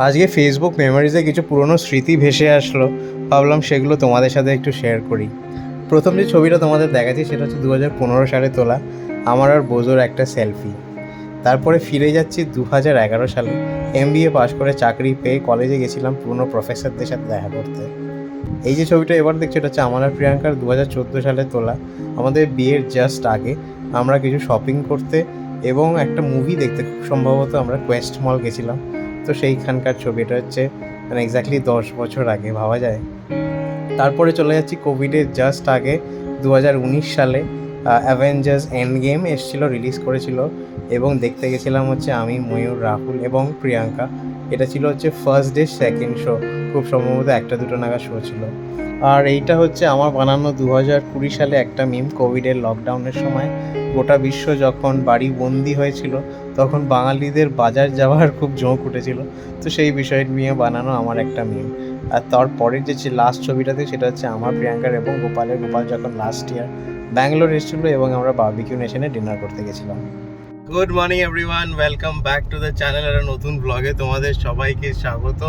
আজকে ফেসবুক মেমোরিজে কিছু পুরনো স্মৃতি ভেসে আসলো। ভাবলাম সেগুলো তোমাদের সাথে একটু শেয়ার করি। প্রথম যে ছবিটা তোমাদের দেখাচ্ছি সেটা হচ্ছে দু হাজার পনেরো সালে তোলা আমার আর বোজোর একটা সেলফি তারপরে ফিরে যাচ্ছি দু হাজার এগারো সালে। এম বি এ পাশ করে চাকরি পেয়ে কলেজে গেছিলাম পুরনো প্রফেসরদের সাথে দেখা করতে। এই যে ছবিটা এবার দেখছি এটা হচ্ছে আমার আর প্রিয়াঙ্কার দু হাজার চোদ্দ সালে তোলা। আমাদের বিয়ের জাস্ট আগে আমরা কিছু শপিং করতে এবং একটা মুভি দেখতে খুব সম্ভবত আমরা কোয়েস্ট মল গেছিলাম। তো সেইখানকার ছবিটা হচ্ছে মানে এক্স্যাক্টলি দশ বছর আগে ভাবা যায়। তারপরে চলে যাচ্ছি কোভিডের জাস্ট আগে দু হাজার উনিশ সালে অ্যাভেঞ্জার্স এন্ড গেম এসেছিল রিলিজ করেছিল, এবং দেখতে গেছিলাম হচ্ছে আমি, ময়ূর, রাহুল এবং প্রিয়াঙ্কা। এটা ছিল হচ্ছে ফার্স্ট ডে সেকেন্ড শো খুব সম্ভবত একটা দুটো নাগাদ শো ছিল। আর এইটা হচ্ছে আমার বানানো দু হাজার কুড়ি সালে একটা মিম কোভিডের লকডাউনের সময়। গোটা বিশ্ব যখন বাড়ি বন্দি হয়েছিল, তখন বাঙালিদের বাজার যাওয়ার খুব ঝোঁক উঠেছিল। তো সেই বিষয় নিয়ে বানানো আমার একটা মিম আর তারপরের যে লাস্ট ছবিটাতে সেটা হচ্ছে আমার প্রিয়াঙ্কার এবং গোপালের। গোপাল যখন লাস্ট ইয়ার ব্যাঙ্গালোর এসেছিল এবং আমরা বার্বিকিউ নেশনে ডিনার করতে গেছিলাম। Good morning everyone welcome back to the channel একটা নতুন ব্লগে তোমাদের সবাইকে স্বাগত।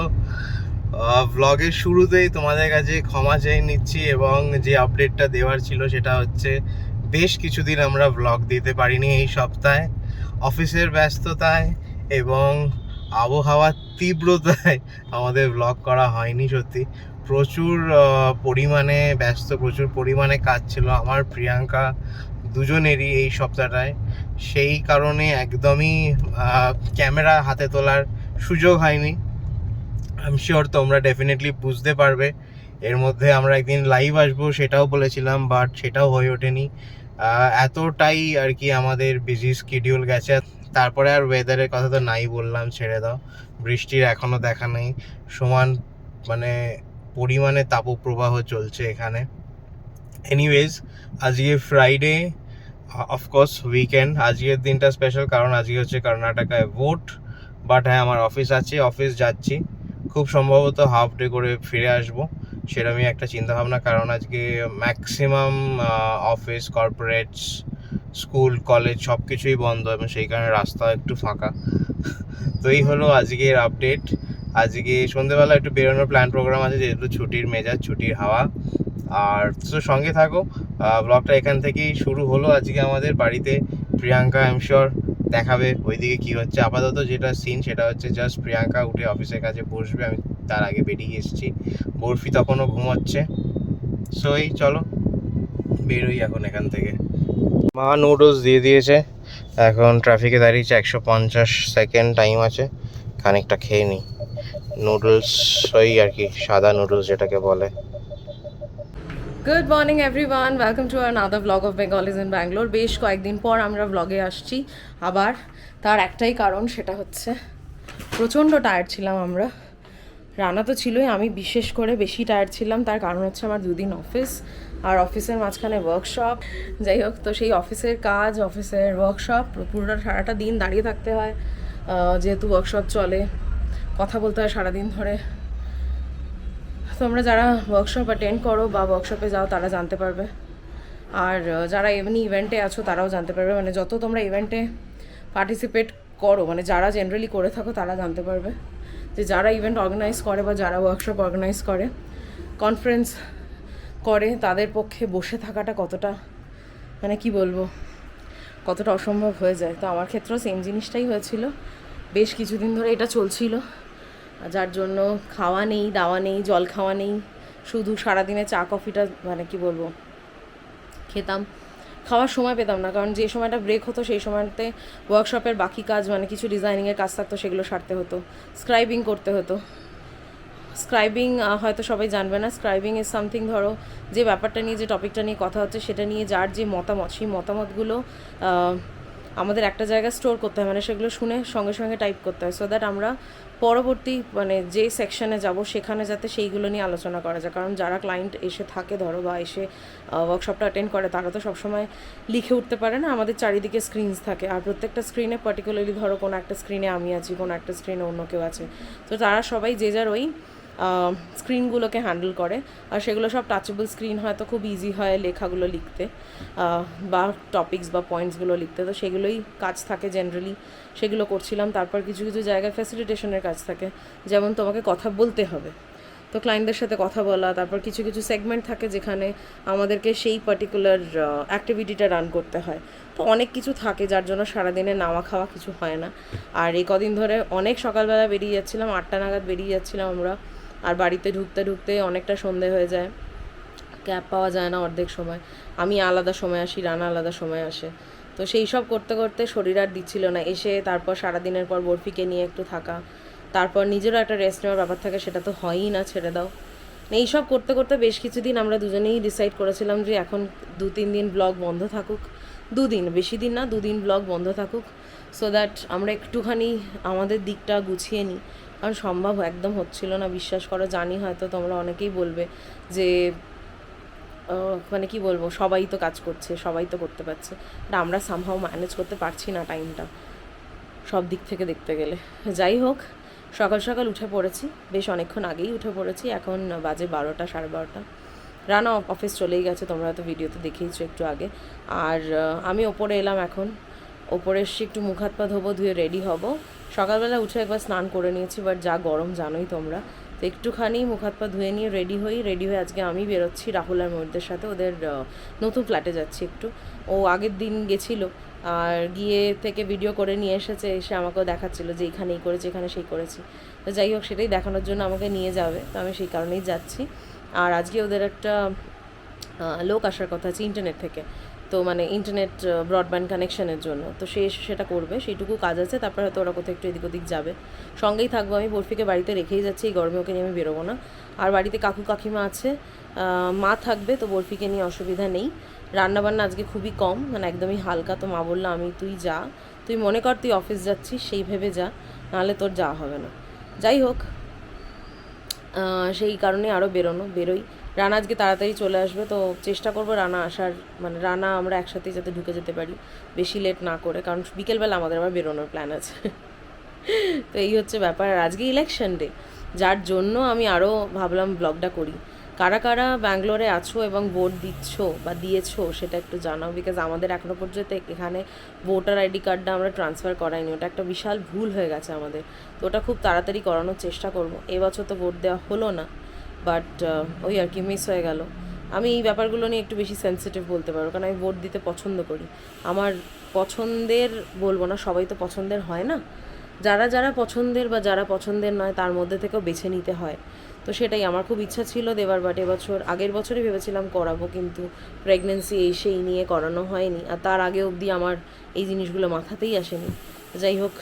ব্লগের শুরুতেই তোমাদের কাছে ক্ষমা চেয়ে নিচ্ছি এবং যে আপডেটটা দেওয়ার ছিল সেটা হচ্ছে বেশ কিছুদিন আমরা ব্লগ দিতে পারিনি এই সপ্তাহে। অফিসের ব্যস্ততায় এবং আবহাওয়ার তীব্রতায় আমাদের ব্লগ করা হয়নি সত্যি। প্রচুর পরিমাণে ব্যস্ত, প্রচুর পরিমাণে কাজ ছিল। আমার, প্রিয়াঙ্কা দুজনেরই এই সপ্তাহটায়। সেই কারণে একদমই ক্যামেরা হাতে তোলার সুযোগ হয়নি। আই শিওর তোমরা ডেফিনেটলি বুঝতে পারবে। এর মধ্যে আমরা একদিন লাইভ আসব, সেটাও বলেছিলাম বাট সেটাও হয়ে ওঠেনি। এতটাই আর কি আমাদের বিজি স্কিডিউল গেছে। তারপরে আর ওয়েদারের কথা তো নাই বললাম, ছেড়ে দাও। বৃষ্টির এখনও দেখা নেই। সমান মানে পরিমাণে তাপপ্রবাহ চলছে এখানে। এনিওয়েজ আজকে ফ্রাইডে অফকোর্স উইকেন্ড আজকের দিনটা স্পেশাল কারণ আজকে হচ্ছে কর্ণাটকায় ভোট বাট হ্যাঁ আমার অফিস আছে অফিস যাচ্ছি। খুব সম্ভবত হাফ ডে করে ফিরে আসব সেরকমই একটা চিন্তাভাবনা, কারণ আজকে maximum office corporates school college সব কিছুই বন্ধ এবং সেই কারণে রাস্তা একটু ফাঁকা। তো এই হলো আজকের আপডেট আজকে সন্ধেবেলা একটু বেরোনোর প্ল্যান প্রোগ্রাম আছে, যেহেতু ছুটির মেজাজ, ছুটির হাওয়া। আর তো সঙ্গে থাকো ব্লগটা এখান থেকেই শুরু হলো আজকে আমাদের বাড়িতে, প্রিয়াঙ্কা আই এম শিওর দেখাবে, ওইদিকে কি হচ্ছে? আপাতত যেটা সিন সেটা হচ্ছে জাস্ট প্রিয়াঙ্কা উঠে অফিসের কাছে বসবে, আমি তার আগে বেরিয়ে এসেছি। বরফি তখনও ঘুমাচ্ছে। সো এই চলো, বেরোই এখন এখান থেকে। মা নুডলস দিয়ে দিয়েছে। এখন ট্রাফিকে দাঁড়িয়েছে একশো পঞ্চাশ সেকেন্ড টাইম আছে। খানিকটা খেয়ে নিই নুডলস ওই আর কি, সাদা নুডলস যেটাকে বলে। Good morning everyone welcome to another blog of Bengalis in Bangalore বেশ কয়েকদিন পর আমরা ব্লগে আসছি। আবার তার একটাই কারণ, সেটা হচ্ছে প্রচণ্ড টায়ার্ড ছিলাম আমরা। রানা তো ছিলই, আমি বিশেষ করে বেশি টায়ার্ড ছিলাম। তার কারণ হচ্ছে আমার দুদিন অফিস আর অফিসের মাঝখানে ওয়ার্কশপ যাই হোক, তো সেই অফিসের কাজ অফিসের ওয়ার্কশপ পুরোটা সারাটা দিন দাঁড়িয়ে থাকতে হয়। যেহেতু ওয়ার্কশপ চলে, কথা বলতে হয় সারাদিন ধরে। তোমরা যারা ওয়ার্কশপ অ্যাটেন্ড করো বা ওয়ার্কশপে যাও, তারা জানতে পারবে। আর যারা এমনি ইভেন্টে আছো, তারাও জানতে পারবে। মানে যত তোমরা ইভেন্টে পার্টিসিপেট করো মানে যারা জেনারেলি করে থাকো, তারা জানতে পারবে যে যারা ইভেন্ট অর্গানাইজ করে বা যারা ওয়ার্কশপ অর্গানাইজ করে কনফারেন্স করে, তাদের পক্ষে বসে থাকাটা কতটা মানে কি বলব, কতটা অসম্ভব হয়ে যায়। তো আমার ক্ষেত্রেও সেম জিনিসটাই হয়েছিল। বেশ কিছুদিন ধরে এটা চলছিল। যার জন্য খাওয়া নেই, দাওয়া নেই, জল খাওয়া নেই, শুধু সারাদিনে চা, কফিটা মানে কি বলব, খেতাম। খাওয়ার সময় পেতাম না, কারণ যে সময়টা ব্রেক হতো সেই সময়তে ওয়ার্কশপের বাকি কাজ মানে কিছু ডিজাইনিংয়ের কাজ থাকতো, সেগুলো সারতে হতো। স্ক্রাইবিং করতে হতো। স্ক্রাইবিং হয়তো সবাই জানবে না স্ক্রাইবিং ইজ সামথিং ধরো, যে ব্যাপারটা নিয়ে, যে টপিকটা নিয়ে কথা হচ্ছে, সেটা নিয়ে যার যে মতামত, সেই মতামতগুলো আমাদের একটা জায়গায় স্টোর করতে হয় মানে সেগুলো শুনে সঙ্গে সঙ্গে টাইপ করতে হয়। সো দ্যাট আমরা পরবর্তী মানে যে সেকশনে যাব, সেখানে যাতে সেইগুলো নিয়ে আলোচনা করা যায়। কারণ যারা ক্লায়েন্ট এসে থাকে, ধরো, বা এসে ওয়ার্কশপটা অ্যাটেন্ড করে, তারা তো সবসময় লিখে উঠতে পারে না। আমাদের চারিদিকে স্ক্রিনস থাকে। আর প্রত্যেকটা স্ক্রিনে পার্টিকুলারলি ধরো, কোনো একটা স্ক্রিনে আমি আছি, কোনো একটা স্ক্রিনে অন্য কেউ আছে। তো তারা সবাই যে যার ওই স্ক্রিনগুলোকে হ্যান্ডেল করে। আর সেগুলো সব টাচেবল স্ক্রিন হয়, তো খুব ইজি হয় লেখাগুলো লিখতে বা টপিকস বা পয়েন্টসগুলো লিখতে। তো সেগুলোই কাজ থাকে জেনারেলি সেগুলো করছিলাম। তারপর কিছু কিছু জায়গায় ফ্যাসিলিটেশনের কাজ থাকে, যেমন তোমাকে কথা বলতে হবে। তো ক্লায়েন্টদের সাথে কথা বলা, তারপর কিছু কিছু সেগমেন্ট থাকে যেখানে আমাদেরকে সেই পার্টিকুলার অ্যাক্টিভিটিটা রান করতে হয়। তো অনেক কিছু থাকে যার জন্য সারাদিনে নাওয়া খাওয়া কিছু হয় না। আর এই কদিন ধরে অনেক সকালবেলা বেরিয়ে যাচ্ছিলাম, আটটা নাগাদ বেরিয়ে যাচ্ছিলাম আমরা। আর বাড়িতে ঢুকতে ঢুকতে অনেকটা সন্ধে হয়ে যায়। ক্যাব পাওয়া যায় না অর্ধেক সময়। আমি আলাদা সময় আসি, রানা আলাদা সময় আসে। তো সেই সব করতে করতে শরীর আর দিচ্ছিল না। এসে তারপর সারাদিনের পর বরফিকে নিয়ে একটু থাকা। তারপর নিজেরও একটা রেস্ট নেওয়ার ব্যাপার থাকে, সেটা তো হয়ই না, ছেড়ে দাও। এই সব করতে করতে বেশ কিছুদিন আমরা দুজনেই ডিসাইড করেছিলাম যে এখন দু, তিন দিন ব্লগ বন্ধ থাকুক। দুদিন, বেশি দিন না, দুদিন ব্লগ বন্ধ থাকুক। সো দ্যাট আমরা একটুখানি আমাদের দিকটা গুছিয়ে নিই। কারণ সম্ভব একদম হচ্ছিল না, বিশ্বাস করো, জানি হয়তো তোমরা অনেকেই বলবে যে মানে কি বলব, সবাই তো কাজ করছে, সবাই তো করতে পারছে আর আমরা সামহাও ম্যানেজ করতে পারছি না টাইমটা সব দিক থেকে দেখতে গেলে। যাই হোক, সকাল সকাল উঠে পড়েছি, বেশ অনেকক্ষণ আগেই উঠে পড়েছি, এখন বাজে বারোটা, সাড়ে বারোটা। রানা অফিস চলেই গেছে, তোমরা হয়তো ভিডিওতে দেখেইছো একটু আগে। আর আমি ওপরে এলাম এখন ওপরে এসে একটু মুখ হাত পা ধোবো, ধুয়ে রেডি হব। সকালবেলা উঠে একবার স্নান করে নিয়েছি বাট যা গরম জানোই তোমরা। তো একটুখানি মুখ হাত পা ধুয়ে নিয়ে রেডি হই রেডি হয়ে আজকে আমি বেরোচ্ছি রাহুল আর ময়ূরদের সাথে। ওদের নতুন ফ্ল্যাটে যাচ্ছি একটু। ও আগের দিন গেছিল, আর গিয়ে থেকে ভিডিও করে নিয়ে এসেছে, এসে আমাকেও দেখাচ্ছিল যে এখানে এই করেছি, এখানে সেই করেছি। তো যাই হোক, সেটাই দেখানোর জন্য আমাকে নিয়ে যাবে, তো আমি সেই কারণেই যাচ্ছি। আর আজকে ওদের একটা লোক আসার কথা আছে ইন্টারনেট থেকে। তো মানে ইন্টারনেট ব্রডব্যান্ড কানেকশনের জন্য। তো সে সেটা করবে, সেইটুকু কাজ আছে, তারপর হয়তো ওরা কোথাও একটু এদিক ওদিক যাবে। সঙ্গেই থাকব আমি, বরফিকে বাড়িতে রেখেই যাচ্ছি, এই গরমে ওকে নিয়ে আমি বেরোবো না। আর বাড়িতে কাকু কাকিমা আছে মা থাকবে, তো বরফিকে নিয়ে অসুবিধা নেই। রান্নাবান্না আজকে খুবই কম মানে একদমই হালকা, তো মা বলল, আমি, তুই যা। তুই মনে কর তুই অফিস যাচ্ছিস, সেই ভেবে যা, নাহলে তোর যাওয়া হবে না। যাই হোক সেই কারণে আরও বেরোনো, বেরোই। রানা আজকে তাড়াতাড়ি চলে আসবে, তো চেষ্টা করব রানা আসার। মানে রানা, আমরা একসাথেই যাতে ঢুকে যেতে পারি, বেশি লেট না করে, কারণ বিকেলবেলা আমাদের আবার বেরোনোর প্ল্যান আছে। তো এই হচ্ছে ব্যাপার, আর আজকে ইলেকশন ডে যার জন্য আমি আরও ভাবলাম ব্লগটা করি। কারা কারা ব্যাঙ্গালোরে আছো এবং ভোট দিচ্ছ বা দিয়েছ সেটা একটু জানাও বিকজ আমাদের এখনও পর্যন্ত এখানে ভোটার আইডি কার্ডটা আমরা ট্রান্সফার করাইনি, ওটা একটা বিশাল ভুল হয়ে গেছে আমাদের। তো ওটা খুব তাড়াতাড়ি করানোর চেষ্টা করব। এবছর তো ভোট দেওয়া হলো না। বাট ওই আর কি মিস হয়ে গেল। আমি এই ব্যাপারগুলো নিয়ে একটু বেশি সেন্সিটিভ বলতে পারব কারণ আমি ভোট দিতে পছন্দ করি। আমার পছন্দের বলব না, সবাই তো পছন্দের হয় না। যারা যারা পছন্দের বা যারা পছন্দের নয়, তার মধ্যে থেকেও বেছে নিতে হয়। তো সেটাই, আমার খুব ইচ্ছা ছিল দেবার বাট এবছর, আগের বছরই ভেবেছিলাম করাবো, কিন্তু প্রেগনেন্সি এসেই নিয়ে করানো হয়নি। আর তার আগে অবধি আমার এই জিনিসগুলো মাথাতেই আসেনি। যাই হোক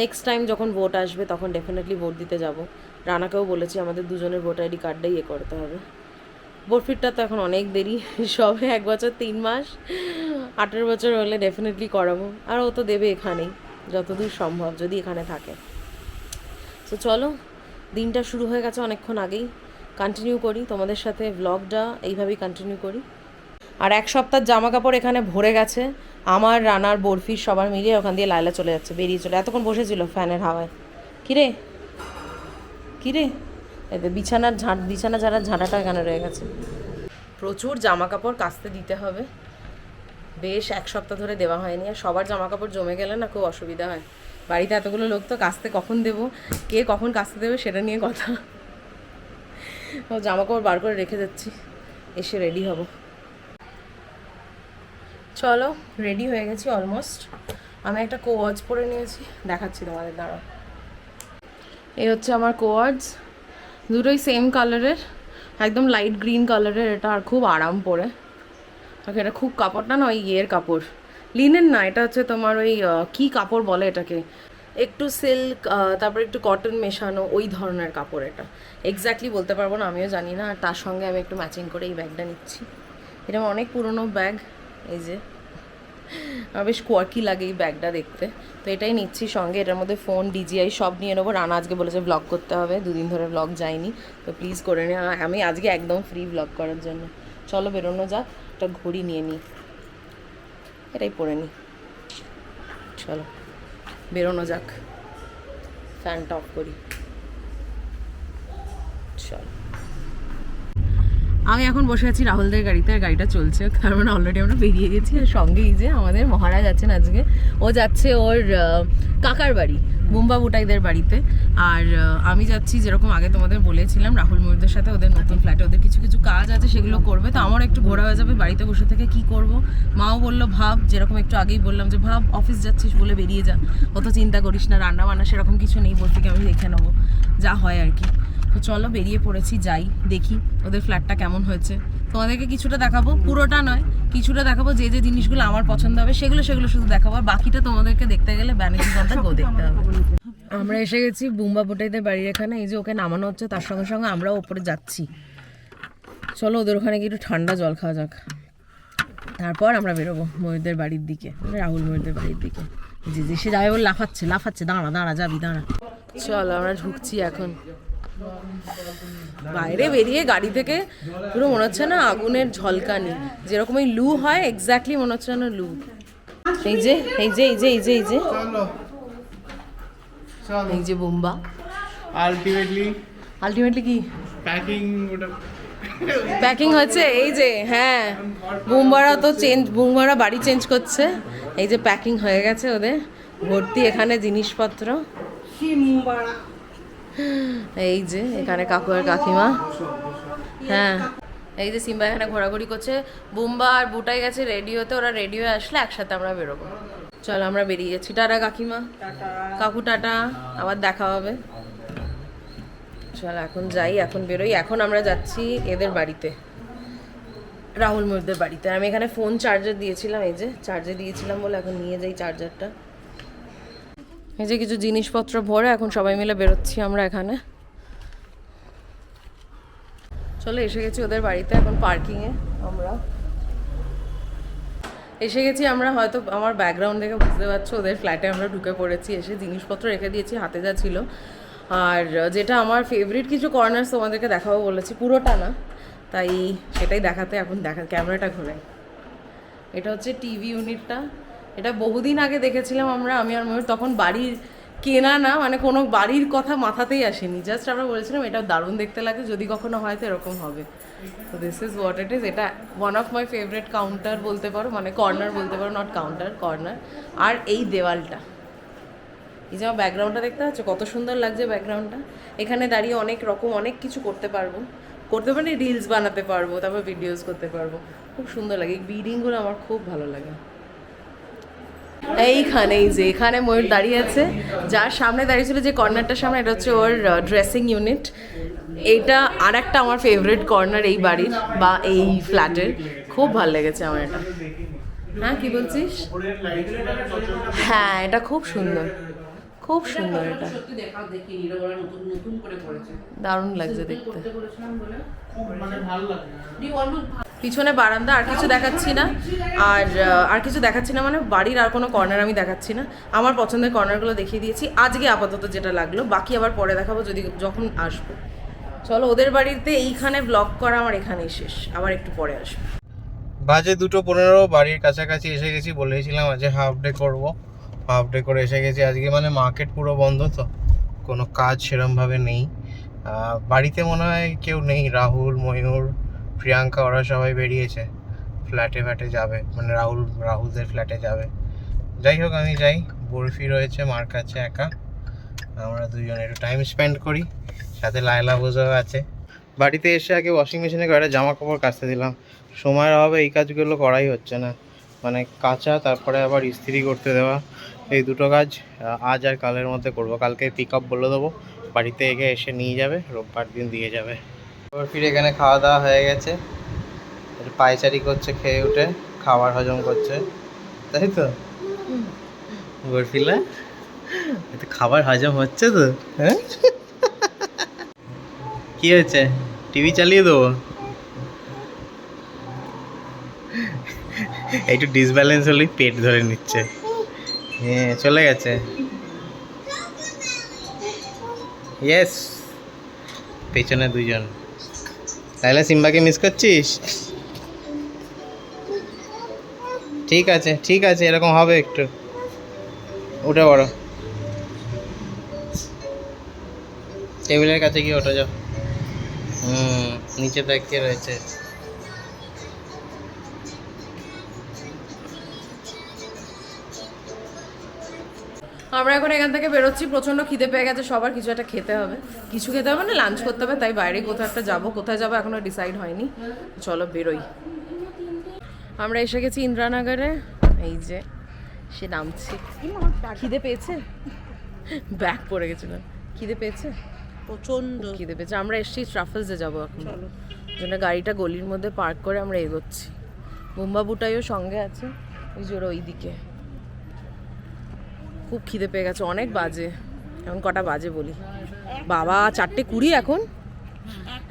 নেক্সট টাইম যখন ভোট আসবে, তখন ডেফিনেটলি ভোট দিতে যাব। রানাকেও বলেছি, আমাদের দুজনের ভোটার আইডি কার্ডটাই ইয়ে করতে হবে। বরফিটটা তো এখন অনেক দেরি, সবে এক বছর, তিন মাস, আঠেরো বছর হলে ডেফিনেটলি করাবো, আর ও তো দেবে এখানেই, যতদূর সম্ভব যদি এখানে থাকে। তো চলো, দিনটা শুরু হয়ে গেছে অনেকক্ষণ আগেই কন্টিনিউ করি, তোমাদের সাথে ব্লগটা এইভাবেই কন্টিনিউ করি। আর এক সপ্তাহ জামা কাপড় এখানে ভরে গেছে, আমার, রানার, বরফির সবার মিলিয়ে ওখান দিয়ে লাইলা চলে যাচ্ছে, বেরিয়ে চলে, এতক্ষণ বসেছিল ফ্যানের হাওয়ায়। কিরে? কিরে এতে বিছানার ঝাঁট, বিছানা ঝাড়ার ঝাঁটাটা এখানে রয়ে গেছে। প্রচুর জামা কাপড় কাচতে দিতে হবে। বেশ এক সপ্তাহ ধরে দেওয়া হয়নি আর সবার জামা কাপড় জমে গেলে না খুব অসুবিধা হয়। বাড়িতে এতগুলো লোক তো কাচতে কখন দেবো? কে কখন কাচতে দেবে সেটা নিয়ে কথা। জামা কাপড় বার করে রেখে যাচ্ছি। এসে রেডি হব। চলো রেডি হয়ে গেছি অলমোস্ট আমি একটা কোয়ার্ডস পরে নিয়েছি। দেখাচ্ছি তোমাদের দ্বারা এই হচ্ছে আমার কোয়ার্ডস। দুটোই সেম কালারের একদম লাইট গ্রিন কালারের এটা আর খুব আরাম পরে। ওকে, এটা খুব কাপড়টা না ওই ইয়ের কাপড়। লিনেন না, এটা হচ্ছে তোমার ওই কি কাপড় বলে এটাকে? একটু সিল্ক তারপর একটু কটন মেশানো, ওই ধরনের কাপড় এটা। এক্স্যাক্টলি বলতে পারব না, আমিও জানি না, আর তার সঙ্গে আমি একটু ম্যাচিং করে এই ব্যাগটা নিচ্ছি। এটা অনেক পুরনো ব্যাগ এই যে। বেশ কোয়ার্কি লাগে এই ব্যাগটা দেখতে। তো এটাই নিচ্ছি সঙ্গে, এটার মধ্যে ফোন ডিজিআই সব নিয়ে নেব। রানা আজকে বলেছে ব্লগ করতে হবে, দুদিন ধরে ব্লগ যায়নি। তো প্লিজ করে নে। আমি আজকে একদম ফ্রি ব্লগ করার জন্য। চলো বেরোনো যাক, একটা ঘড়ি নিয়ে নিই। এটাই পরে নিই। চলো, বেরোনো যাক। ফ্যানটা অফ করি চল আমি এখন বসে আছি রাহুলদের গাড়িতে, আর গাড়িটা চলছে মানে অলরেডি আমরা বেরিয়ে গেছি, আর সঙ্গে যে আমাদের মহারাজ আছেন আজকে। ও যাচ্ছে ওর কাকার বাড়ি মুম্বা বুটাইদের বাড়িতে। আর আমি যাচ্ছি যেরকম আগে তোমাদের বলেছিলাম, রাহুল ময়ূরদের সাথে ওদের নতুন ফ্ল্যাটে ওদের কিছু কিছু কাজ আছে, সেগুলো করবে। তো আমার একটু ঘোরা হয়ে যাবে বাড়িতে বসে থেকে, কি করব? মাও বলল, ভাব, যেরকম একটু আগেই বললাম যে, ভাব অফিস যাচ্ছিস বলে বেরিয়ে যা। অত চিন্তা করিস না রান্না বান্না সেরকম কিছু নেই বলতে আমি দেখে নেব। যা হয় আর কি। তো চলো বেরিয়ে পড়েছি, যাই, দেখি ওদের ফ্ল্যাটটা কেমন হয়েছে। তোমাদেরকে কিছুটা দেখাবো, পুরোটা নয়, কিছুটা দেখাবো যে যে জিনিসগুলো আমার পছন্দ হবে, সেগুলো সেগুলো শুধু দেখাবো, আর বাকিটা তোমাদেরকে দেখতে গেলে ব্যানার্জি গো দেখতে হবে। আমরা এসে গেছি বুম্বা বুটাইদের বাড়ির এখানে, এই যে ওকে নামানো হচ্ছে, তার সঙ্গে সঙ্গে আমরাও ওপরে যাচ্ছি। চলো ওদের ওখানে গিয়ে একটু ঠান্ডা জল খাওয়া যাক। তারপর আমরা বেরোবো ময়ূরদের বাড়ির দিকে, রাহুল ময়ূরদের বাড়ির দিকে। জি জি সে যাবে বলে লাফাচ্ছে লাফাচ্ছে, দাঁড়া দাঁড়া, যাবি, দাঁড়া। চলো, আমরা ঢুকছি এখন। বাইরে বেরিয়ে গাড়ি থেকে পুরো মনে হচ্ছে না আগুনের ঝলকানি। যেরকম এই লু হয় এক্স্যাক্টলি মনে হচ্ছে না লু। এই যে এই যে এই যে এই যে এই যে। এই যে বোম্বা। আলটিমেটলি আলটিমেটলি কি? প্যাকিং প্যাকিং হচ্ছে এই যে হ্যাঁ। বুমবারা তো চেঞ্জ বুমবারা বাড়ি চেঞ্জ করছে। এই যে প্যাকিং হয়ে গেছে ওদের। ভর্তি এখানে জিনিসপত্র। এই যে এখানে কাকু আর কাকিমা। হ্যাঁ। এই যে সিম্বা এখানে ঘোরাঘুরি করছে। বুম্বা আর বুটাই গেছে রেডিওতে ওরা রেডিও আসলে একসাথে আমরা বেরোবো। চল আমরা বেরিয়ে যাচ্ছি। টাটা কাকিমা। কাকু টাটা। আবার দেখা হবে। চল এখন যাই এখন বেরোই। এখন আমরা যাচ্ছি এদের বাড়িতে। রাহুল ময়ূরদের বাড়িতে। আমি এখানে ফোন চার্জার দিয়েছিলাম এই যে চার্জে দিয়েছিলাম বলে এখন নিয়ে যাই চার্জারটা। এই যে কিছু জিনিসপত্র ভরে এখন সবাই মিলে বেরোচ্ছি আমরা এখানে। চলো, এসে গেছি ওদের বাড়িতে এখন পার্কিংয়ে আমরা। এসে গেছি আমরা হয়তো আমার ব্যাকগ্রাউন্ড দেখে বুঝতে পারছ, ওদের ফ্ল্যাটে আমরা ঢুকে পড়েছি, এসে জিনিসপত্র রেখে দিয়েছি, হাতে যা ছিল। আর যেটা আমার ফেভারিট কিছু কর্নার্স তোমাদেরকে দেখাবো বলেছি, পুরোটা না, তাই সেটাই দেখাতে এখন দেখা, ক্যামেরাটা ঘুরে এটা হচ্ছে টিভি ইউনিটটা এটা বহুদিন আগে দেখেছিলাম আমরা, আমি আর ময়ূর, তখন বাড়ির কেনা না মানে কোনো বাড়ির কথা মাথাতেই আসেনি। জাস্ট আমরা বলেছিলাম এটা দারুণ দেখতে লাগে, যদি কখনো হয় তো এরকম হবে। তো this is what it is এটা one of my favourite counter বলতে পারো মানে কর্নার বলতে পারো নট কাউন্টার কর্নার আর এই দেওয়ালটা। এই যে আমার ব্যাকগ্রাউন্ডটা দেখতে পাচ্ছ, কত সুন্দর লাগছে ব্যাকগ্রাউন্ডটা এখানে দাঁড়িয়ে অনেক রকম, অনেক কিছু করতে পারব। করতে পারি রিলস বানাতে পারব, তারপর ভিডিওস করতে পারব। খুব সুন্দর লাগে, এই বিল্ডিংগুলো আমার খুব ভালো লাগে। এইখানে এই যে এখানে ময়ূর দাঁড়িয়ে আছে। যার সামনে দাঁড়িয়ে ছিল যে কর্নারটার সামনে এটা হচ্ছে ওর ড্রেসিং ইউনিট এইটা আর একটা আমার ফেভারিট কর্নার এই বাড়ির বা এই ফ্ল্যাটের খুব ভালো লেগেছে আমার এটা। হ্যাঁ কি বলছিস? হ্যাঁ এটা খুব সুন্দর। খুব সুন্দর এটা। দারুণ লাগছে দেখতে। পিছনে বারান্দা আর কিছু দেখাচ্ছি না। আর আর কিছু দেখাচ্ছি না মানে বাড়ির আর কোনো কর্নার আমি দেখাচ্ছি না। আমার পছন্দের কর্নারগুলো দেখিয়ে দিয়েছি। আজকে আপাতত যেটা লাগল বাকি আবার পরে দেখাবো যদি যখন আসব। চলো ওদের বাড়িতে এইখানে ব্লগ করা আমার এখানেই শেষ। আবার একটু পরে আসব। বাজে দুটো পনেরো বাড়ির কাছাকাছি এসে গেছি বলেছিলাম আজকে হাফ ডে করব। হাফ ডে করে এসে গেছি। আজকে মানে মার্কেট পুরো বন্ধ তো কোনো কাজ সেরমভাবে নেই। বাড়িতে মনে হয় কেউ নেই, রাহুল, ময়ূর, প্রিয়াঙ্কা, ওরা সবাই বেরিয়েছে। ফ্ল্যাটে ফ্ল্যাটে যাবে মানে রাহুল, রাহুলদের ফ্ল্যাটে যাবে। যাই হোক, আমি যাই। বরফি রয়েছে, মার কাছে একা। আমরা দুজন একটু টাইম স্পেন্ড করি। সাথে লায়লা বোঝাও আছে। বাড়িতে এসে আগে ওয়াশিং মেশিনে কয়েকটা জামা কাপড় কাচতে দিলাম। সময়ের অভাবে এই কাজগুলো করাই হচ্ছে না। মানে কাঁচা, তারপরে আবার ইস্ত্রি করতে দেওয়া। এই দুটো কাজ আজ আর কালের মধ্যে করব। কালকে পিক আপ বলে দেবো। বাড়িতে এগে এসে নিয়ে যাবে রোববার দিন দিয়ে যাবে। এবার ফিরে এখানে খাওয়া দাওয়া হয়ে গেছে। পায়চারি করছে খেয়ে উঠে খাবার হজম করছে। তাই তো? বরফিলা খাবার হজম হচ্ছে তো হ্যাঁ? কি হয়েছে? টিভি চালিয়ে দেবো? একটু ডিসব্যালেন্স হলেই পেট ধরে নিচ্ছে। হ্যাঁ চলে গেছে। ইয়েস পেছনে দুজন। তাহলে সিম্বাকে মিস করছিস? ঠিক আছে ঠিক আছে, এরকম হবে একটু। উঠে বড় টেবিলের কাছে গিয়ে ওঠো যাও। হুম, নিচে দেখিয়ে রয়েছে। আমরা এখন এখান থেকে বেরোচ্ছি প্রচণ্ড খিদে পেয়ে গেছে সবার কিছু একটা খেতে হবে। কিছু খেতে হবে না লাঞ্চ করতে হবে তাই বাইরে কোথাও একটা যাব। কোথায় যাব এখনও ডিসাইড হয়নি। চলো বেরোই। আমরা এসে গেছি ইন্দ্রানগরে। এই যে সে নামছি। খিদে পেয়েছে? ব্যাগ পড়ে গেছিল। খিদে পেয়েছে? প্রচণ্ড খিদে পেয়েছে। আমরা এসছি ট্রাফেলসে যাব এখন। জন্য গাড়িটা গলির মধ্যে পার্ক করে আমরা এগোচ্ছি। বুম্বাবুটাইও সঙ্গে আছে। ওই যে ওই ওইদিকে। খুব খিদে পেয়ে গেছে, অনেক বাজে। এখন কটা বাজে বলি? বাবা, চারটে কুড়ি এখন?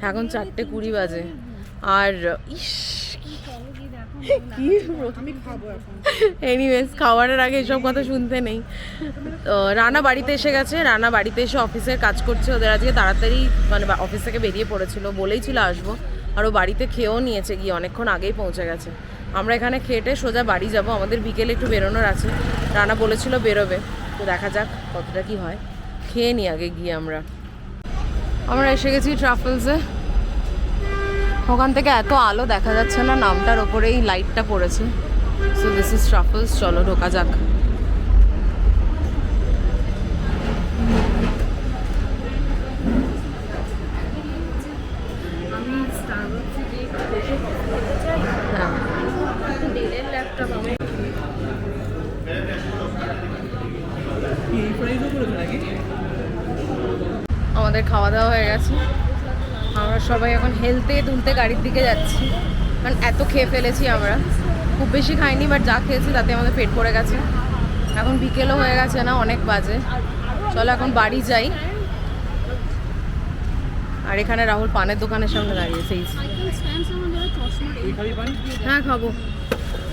এখন চারটে কুড়ি বাজে। আর, ইস এনিওয়েজ খাওয়ারের আগে এসব কথা শুনতে নেই। রানা বাড়িতে এসে গেছে, রানা বাড়িতে এসে অফিসের কাজ করছে, ওদের আজকে তাড়াতাড়ি মানে অফিস থেকে বেরিয়ে পড়েছিল, বলেই ছিল আসব। আর ও বাড়িতে খেয়েও নিয়েছে, গিয়ে অনেকক্ষণ আগেই পৌঁছে গেছে। আমরা এখানে খেটে সোজা বাড়ি যাব। আমাদের বিকেলে একটু বেরোনোর আছে। রানা বলেছিল বেরোবে। তো দেখা যাক কতটা কি হয়। খেয়ে নি আগে গিয়ে আমরা। আমরা এসে গেছি ট্রাফেলসে। ওখান থেকে এত আলো দেখা যাচ্ছে না, নামটার ওপরেই লাইটটা পড়েছে। So this is truffles. চলো, ঢোকা যাক হ্যাঁ আমাদের খাওয়া দাওয়া হয়ে গেছে। আমরা সবাই এখন হেলতে তুলতে গাড়ির দিকে যাচ্ছি। কারণ এত খেয়ে ফেলেছি আমরা। খুব বেশি খাইনি বাট যা খেয়েছি তাতে আমাদের পেট পড়ে গেছে। এখন বিকেলও হয়ে গেছে না, অনেক বাজে। চলো এখন বাড়ি যাই। আর এখানে রাহুল পানের দোকানের সামনে দাঁড়িয়েছে হ্যাঁ খাব।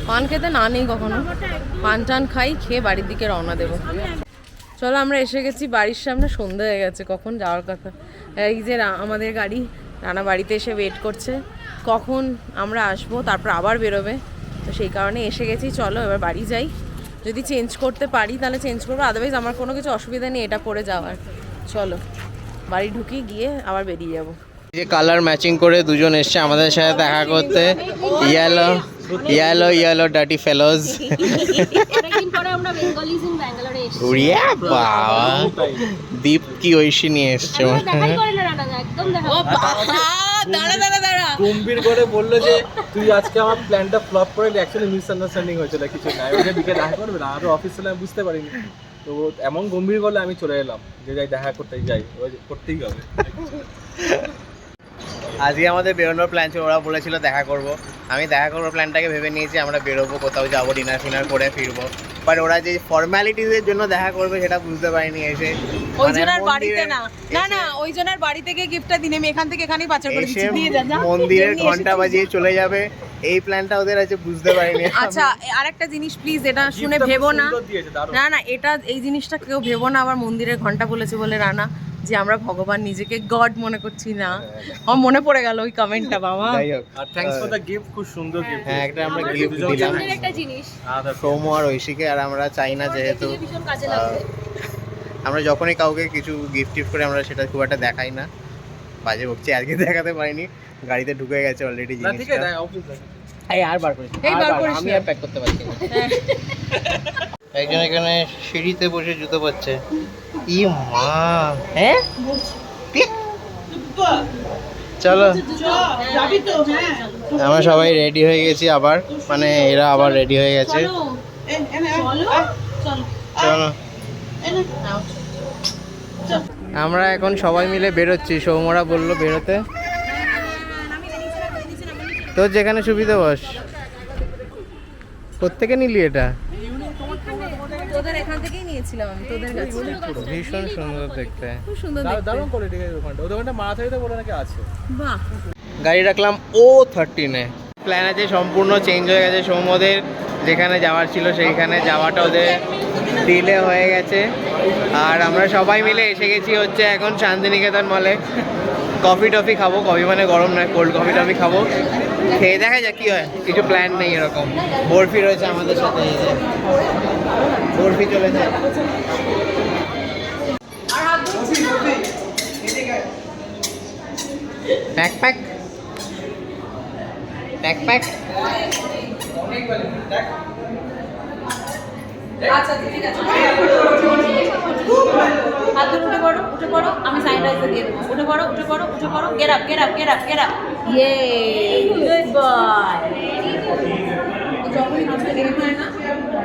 পান খেতে না নেই কখনো। পান টান খাই, খেয়ে বাড়ির দিকে রওনা দেবো। চলো আমরা এসে গেছি বাড়ির সামনে সন্ধ্যা হয়ে গেছে কখন যাওয়ার কথা। এই যে রা- আমাদের গাড়ি নানা বাড়িতে এসে ওয়েট করছে কখন আমরা আসব তারপর আবার বেরোবে। তো সেই কারণে এসে গেছি চলো এবার বাড়ি যাই। যদি চেঞ্জ করতে পারি তাহলে চেঞ্জ করব আদারওয়াইজ আমার কোনো কিছু অসুবিধা নেই এটা পরে যাওয়ার। চলো বাড়ি ঢুকি গিয়ে আবার বেরিয়ে যাব। যে কালার ম্যাচিং করে দুজন এসছে আমাদের সাথে দেখা করতে। ইয়েলো ইয়েলো ইয়েলো ডাটি ফেলোজ আমরা বেঙ্গলিজ ইন ব্যাঙ্গালোরে এসেছি। উড়িয়া বাবা। দীপ কি ঐশী নিয়ে এসছে আমরা দেখাই করে না রানা একদম দেখা দাঁড়া দাঁড়া দাঁড়া। গম্ভীর করে বলল যে তুই আজকে আমার প্ল্যানটা ফ্লপ করে অ্যাকচুয়ালি মিসআন্ডারস্ট্যান্ডিং হয়েছিল কিছু না ওই বিকে দেখা করবে না আরও অফিস ছিল আমি বুঝতে পারিনি। তো এমন গম্ভীর করলে আমি চলে এলাম যে যাই দেখা করতে যাই ওই করতেই হবে। আজকে আমাদের বেরোনোর প্ল্যান ছিল ওরা বলেছিল দেখা করব। আমি দেখা করব প্ল্যানটাকে ভেবে নিয়েছি আমরা বেরোবো কোথাও যাব ডিনার ফিনার করে ফিরবো। বাট ওরা যে ফর্মালিটিজের জন্য দেখা করবে সেটা বুঝতে পারিনি এসে। ওই মানে জনের বাড়িতে না না না ওই জনের বাড়ি থেকে গিফটটা দিনে আমি এখান থেকে এখানেই পাচার করে দিচ্ছি নিয়ে যা যা মন্দিরের ঘণ্টা। বাজিয়ে চলে যাবে। এই প্ল্যানটা ওদের আছে বুঝতে পারিনি আচ্ছা আরেকটা জিনিস প্লিজ এটা শুনে ভেবো না। না না এটা এই জিনিসটা কেউ ভেবো না আবার মন্দিরের ঘণ্টা বলেছে বলে রানা। যে আমরা ভগবান নিজেকে গড মনে করছি না। আমার মনে পড়ে গেল ওই কমেন্টটা বাবা। যাই হোক আর থ্যাঙ্কস ফর দ্য গিফট খুব সুন্দর গিফট হ্যাঁ একটা আমরা গিফট দিলাম। একটা জিনিস। সৌম আর ঐশীকে আর আমরা চাই না যেহেতু ভীষণ কাজে আহ, আমরা যখনই কাউকে কিছু গিফট টিফট করে আমরা সেটা খুব একটা দেখাই না। বাজে বকছি আজকে দেখাতে পারিনি। গাড়িতে ঢুকে গেছে অলরেডি না ঠিক আছে জিনিসটা এই আর বার করিস এই বার করিস আমি আর প্যাক করতে পারছি না। একজন এখানে সিঁড়িতে বসে জুতো পাচ্ছে। ই মা। হ্যাঁ চলো। আমরা সবাই রেডি হয়ে গেছি আবার। মানে এরা আবার রেডি হয়ে গেছে। চলো। আমরা এখন সবাই মিলে বেরোচ্ছি। সৌমরা বলল বেরোতে। তোর যেখানে সুবিধা বস। কোত্থেকে নিলি এটা? নিয়েছিলাম আমি তোদের কাছে। ভীষণ সুন্দর দেখতে। খুব সুন্দর দেখতে। দারুণ কোয়ালিটি দোকানটা ওই দোকানটা মারাথালিতে বলে নাকি আছে? বাহ। গাড়ি রাখলাম ও থার্টিনে প্ল্যান আছে সম্পূর্ণ চেঞ্জ হয়ে গেছে সৌমদের যেখানে যাওয়ার ছিল সেইখানে যাওয়াটা ওদের ডিলে হয়ে গেছে। আর আমরা সবাই মিলে এসে গেছি হচ্ছে এখন শান্তিনিকেতন মলে কফি টফি খাব। কফি মানে গরম নয় কোল্ড কফি টফি খাব। খেয়ে দেখা যাক কি হয়। কিছু প্ল্যান নেই এরকম। বরফি রয়েছে আমাদের সাথে। বরফি চলেছে প্যাক প্যাক প্যাক প্যাক উঠে পড়ো উঠে পড়ো আমি স্যানিটাইজার দিয়ে দেবো। উঠে পড়ো উঠে পড়ো উঠে পড়ো। গেট আপ গেট আপ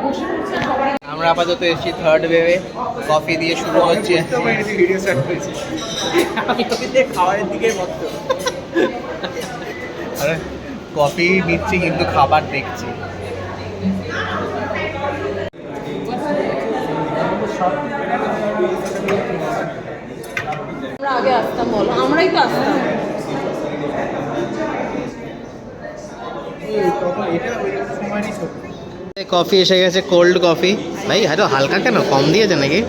বসে পড়ছে সবাই আমরা আপাতত এসেছি থার্ড ওয়েভে কফি দিয়ে শুরু হচ্ছে। ভিডিও স্টার্ট করেছি আমি তোকে খাবারের দিকে মত আরে কফি নিচ্ছি কিন্তু খাবার দেখছি। আমরা আগে আসতাম বলো। আমরাই তো আসতাম। কফি এসে গেছে কোল্ড কফি ভাই হয়তো হালকা কেন কম দিয়েছে নাকি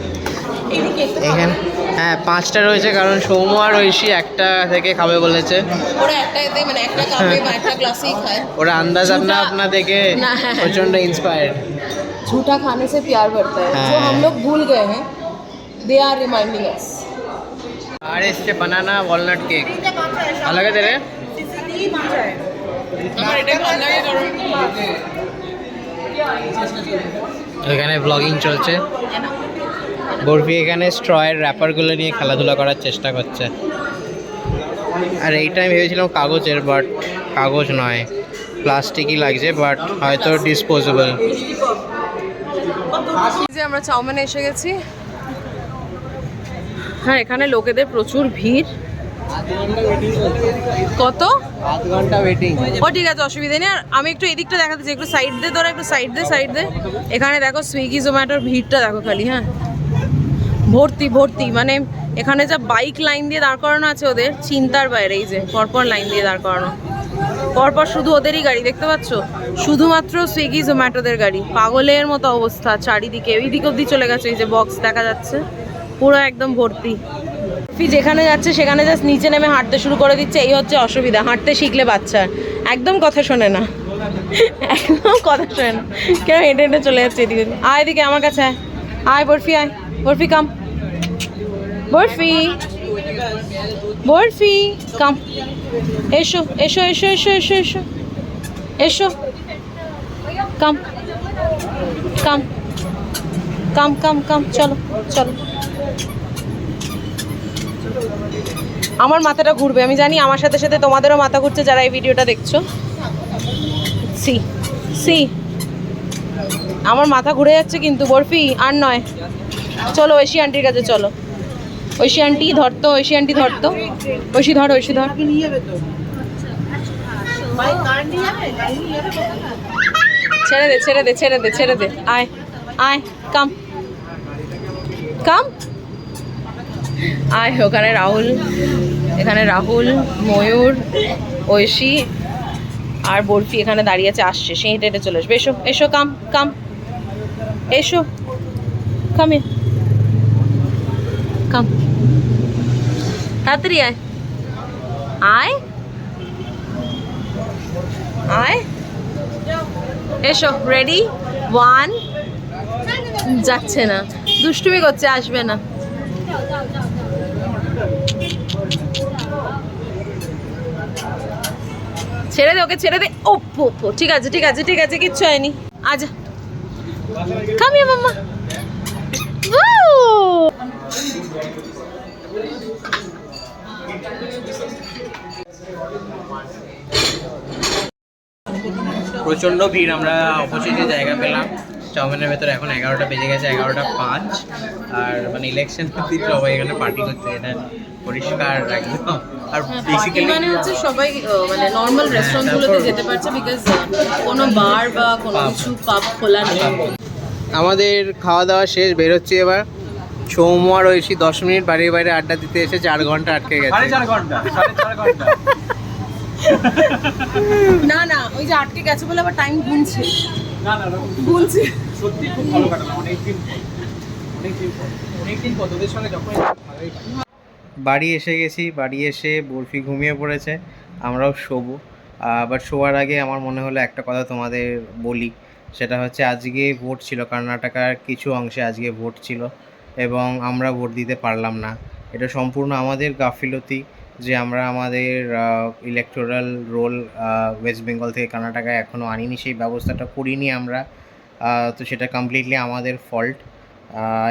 এদিকে একটু এখানে হ্যাঁ পাঁচটা রয়েছে কারণ সৌম্য আর ঐশী একটা থেকে খাবে বলেছে ওরা একটা এতে মানে একটা কাপে বা একটা গ্লাসেই খায় ওরা আন্দাজ আপনা ঝুটা- আপনা দেখে না, হ্যাঁ। প্রচন্ড ইন্সপায়ার্ড झूठा खाने से प्यार बढ़ता है जो हाँ। हम लोग भूल गए हैं दे आर रिमाइंडिंग अस আর এসছে বানানা ওয়ালনাট কেক ভালো লাগে রে আমার এখানে ব্লগিং চলছে। বরফি এখানে স্ট্রয়ের র্যাপারগুলো নিয়ে খেলাধুলা করার চেষ্টা করছে। আর এইটা আমি ভেবেছিলাম কাগজের বাট কাগজ নয়। প্লাস্টিকই লাগছে বাট হয়তো ডিসপোজেবল যে আমরা চাউমিনে এসে গেছি। হ্যাঁ এখানে লোকেদের প্রচুর ভিড়। কত? আধ ঘণ্টা ওয়েটিং ও, ঠিক আছে, অসুবিধা নেই। আর আমি একটু এদিকটা দেখাতে চাই, একটু সাইড দে তোরা একটু সাইড দে সাইড দে এখানে দেখো সুইগি জোম্যাটোর ভিড়টা দেখো খালি হ্যাঁ। ভর্তি ভর্তি মানে এখানে যা বাইক লাইন দিয়ে দাঁড় করানো আছে ওদের, চিন্তার বাইরে, এই যে, পরপর লাইন দিয়ে দাঁড় করানো। পরপর শুধু ওদেরই গাড়ি, দেখতে পাচ্ছ? শুধুমাত্র সুইগি জোম্যাটোদের গাড়ি। পাগলের মতো অবস্থা, চারিদিকে ওই দিক অব্দি চলে গেছে, এই যে বক্স দেখা যাচ্ছে। পুরো একদম ভর্তি। ফি যেখানে যাচ্ছে, সেখানে জাস্ট নিচে নেমে হাঁটতে শুরু করে দিচ্ছে। এই হচ্ছে অসুবিধা, হাঁটতে শিখলে বাচ্চা। একদম কথা শোনে না। একদম কথা শোনে না। কেন হেঁটে হেঁটে চলে যাচ্ছে এদিকে আয় এদিকে, আমার কাছে আয়, বরফি আয়। বরফি, কাম। বরফি। বরফি, কাম। এসো এসো এসো এসো এসো এসো। এসো। কাম। কাম। কাম কাম কাম। চলো চলো। আমার মাথাটা ঘুরবে। আমি জানি আমার সাথে সাথে তোমাদেরও মাথা ঘুরছে যারা এই ভিডিওটা দেখছ। সি সি। আমার মাথা ঘুরে যাচ্ছে কিন্তু, বরফি, আর নয়। চলো, ঐশী আন্টির কাছে চলো। ঐশী আন্টি ধরতো ঐশী আন্টি ধরতো ঐশী, ধর ঐশী, ধর। ছেড়ে দে ছেড়ে দে ছেড়ে দে ছেড়ে দে। আয় আয়, কাম। কাম? আয়, ওখানে রাহুল, এখানে রাহুল, ময়ূর, ঐশী আর বরফি এখানে দাঁড়িয়ে আছে, আসছে, সে হেঁটে হেঁটে চলে আসবে। এসো এসো, কাম কাম, এসো, কামে কাম। তাড়াতাড়ি আয়। আয়। আয়। এসো রেডি ওয়ান যাচ্ছে না। দুষ্টুমি করছে, আসবে না। ছেড়ে দে ওকে ছেড়ে দে। ও পো, ঠিক আছে ঠিক আছে ঠিক আছে কিচ্ছু হয়নি। আজ কামিয়ে মাম্মা প্রচণ্ড ভিড় আমরা অপোজিটে জায়গা পেলাম। চাউমিনের ভেতরে এখন এগারোটা বেজে গেছে এগারোটা পাঁচ। আর মানে ইলেকশন দিন সবাই এখানে পার্টি করছে এটা পরিষ্কার একদম আর বেসিক্যালি মানে হচ্ছে সবাই মানে নর্মাল রেস্টুরেন্টগুলোতে যেতে পারছে বিকজ কোনো বার বা কোনো কিছু পাব খোলা নেই। আমাদের খাওয়া দাওয়া শেষ বেরোচ্ছি এবার। সৌম্য আর ঐশী দশ মিনিট বাড়ির বাইরে আড্ডা দিতে এসে চার ঘণ্টা আটকে গেছে। চার ঘণ্টা ঘণ্টা। না না ওই যে আটকে গেছে বলে আবার টাইম গুনছে। না না না, সত্যি খুব ভালো কাটালাম অনেকদিন অনেকদিন অনেকদিন পর তোদের সঙ্গে যখন বাড়ি এসে গেছি বাড়ি এসে বরফি ঘুমিয়ে পড়েছে আমরাও শোবো। বাট শোয়ার আগে আমার মনে হলো একটা কথা তোমাদের বলি সেটা হচ্ছে আজকে ভোট ছিল কর্ণাটকার কিছু অংশে আজকে ভোট ছিল এবং আমরা ভোট দিতে পারলাম না। এটা সম্পূর্ণ আমাদের গাফিলতি যে আমরা আমাদের ইলেকটোরাল রোল ওয়েস্ট বেঙ্গল থেকে কর্ণাটকায় এখনও আনিনি, সেই ব্যবস্থাটা করিনি আমরা। তো সেটা কমপ্লিটলি আমাদের ফল্ট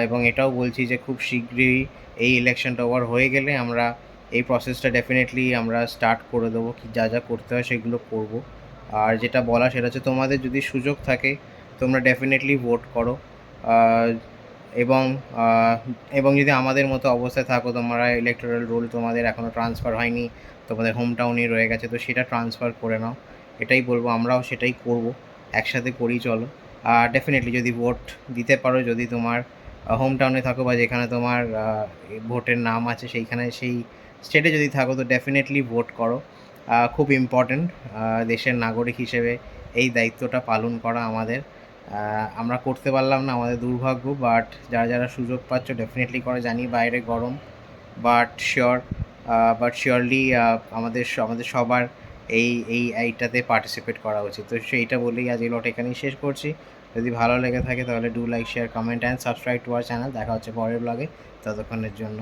এবং এটাও বলছি যে খুব শীঘ্রই এই ইলেকশনটা ওভার হয়ে গেলে আমরা এই প্রসেসটা ডেফিনেটলি আমরা স্টার্ট করে দেবো, কি যা যা করতে হয় সেগুলো করব। আর যেটা বলা সেটা হচ্ছে তোমাদের যদি সুযোগ থাকে, তোমরা ডেফিনেটলি ভোট করো। এবং এবং যদি আমাদের মতো অবস্থায় থাকো, তোমরা ইলেকট্রাল রোল তোমাদের এখনও ট্রান্সফার হয়নি, তোমাদের হোম টাউনেই রয়ে গেছে, তো সেটা ট্রান্সফার করে নাও। এটাই বলব, আমরাও সেটাই করব, একসাথে করি চলো। আর ডেফিনেটলি যদি ভোট দিতে পারো, যদি তোমার হোম টাউনে থাকো বা যেখানে তোমার ভোটের নাম আছে, সেইখানে, সেই স্টেটে যদি থাকো, তো ডেফিনেটলি ভোট করো। খুব ইম্পর্ট্যান্ট দেশের নাগরিক হিসেবে এই দায়িত্বটা পালন করা আমাদের। আমরা করতে পারলাম না, আমাদের দুর্ভাগ্য বাট যারা যারা সুযোগ পাচ্ছ ডেফিনেটলি করে, জানি বাইরে গরম বাট শিওর বাট শিওরলি আমাদের আমাদের সবার এই এই এইটাতে পার্টিসিপেট করা উচিত। তো সেইটা বলেই আজ এই লট এখানেই শেষ করছি। যদি ভালো লেগে থাকে, তাহলে do like share comment and subscribe to our channel দেখা হচ্ছে পরের ব্লগে ততক্ষণের জন্য।